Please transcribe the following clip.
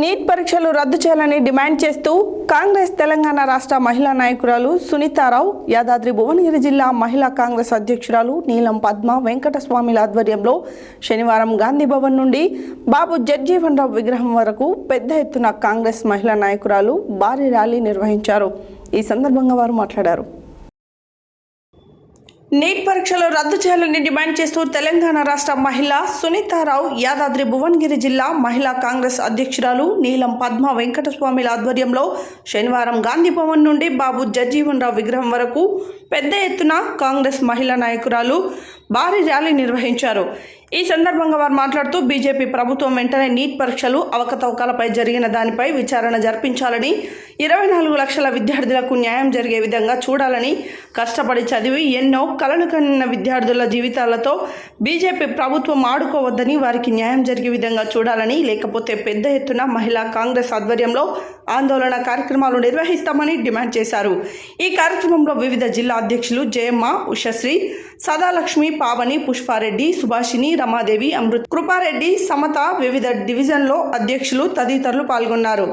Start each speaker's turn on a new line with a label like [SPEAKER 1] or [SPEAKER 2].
[SPEAKER 1] Neat పరీక్షలు రద్దు చేయాలని డిమాండ్ చేస్తూ కాంగ్రెస్ తెలంగాణ రాష్ట్ర మహిళా నాయకురాలు సునీతారావు యాదాద్రి భువనగిరి జిల్లా మహిళా కాంగ్రెస్ అధ్యక్షురాలు నీలం పద్మ వెంకటస్వామిల ఆధ్వర్యంలో శనివారం గాంధీ భవన్ నుండి బాబు జగ్జీవన్ రావు విగ్రహం వరకు పెద్ద ఎత్తున కాంగ్రెస్ మహిళా నాయకురాలు భారీ ర్యాలీ నిర్వహించారు. ఈ సందర్భంగా వారు మాట్లాడారు. నీట్ పరీక్షలు రద్దు చేయాలని డిమాండ్ చేస్తూ తెలంగాణ రాష్ట్ర మహిళ సునీతారావు యాదాద్రి భువనగిరి జిల్లా మహిళా కాంగ్రెస్ అధ్యక్షురాలు నీలం పద్మ వెంకటస్వామిల ఆధ్వర్యంలో శనివారం గాంధీ భవన్ నుండి బాబు జగ్జీవన్ రావు విగ్రహం వరకు పెద్ద ఎత్తున కాంగ్రెస్ మహిళా నాయకురాలు భారీ ర్యాలీ నిర్వహించారు. ఈ సందర్భంగా వారు మాట్లాడుతూ బీజేపీ ప్రభుత్వం వెంటనే నీట్ పరీక్షలు అవకతవకలపై జరిగిన దానిపై విచారణ జరిపించాలని ఇరవై నాలుగు లక్షల విద్యార్థులకు న్యాయం జరిగే విధంగా చూడాలని కష్టపడి చదివి ఎన్నో కలలు కన్న విద్యార్థుల జీవితాలతో బీజేపీ ప్రభుత్వం ఆడుకోవద్దని వారికి న్యాయం జరిగే విధంగా చూడాలని లేకపోతే పెద్ద ఎత్తున మహిళా కాంగ్రెస్ ఆధ్వర్యంలో ఆందోళన కార్యక్రమాలు నిర్వహిస్తామని డిమాండ్ చేశారు. ఈ కార్యక్రమంలో వివిధ జిల్లా అధ్యక్షులు జయమ్మ ఉషశ్రీ సదాలక్ష్మి పావని పుష్పారెడ్డి సుభాషిని రమాదేవి అమృత్. కృపారెడ్డి సమత వివిధ డివిజన్లో అధ్యక్షులు తదితరులు పాల్గొన్నారు.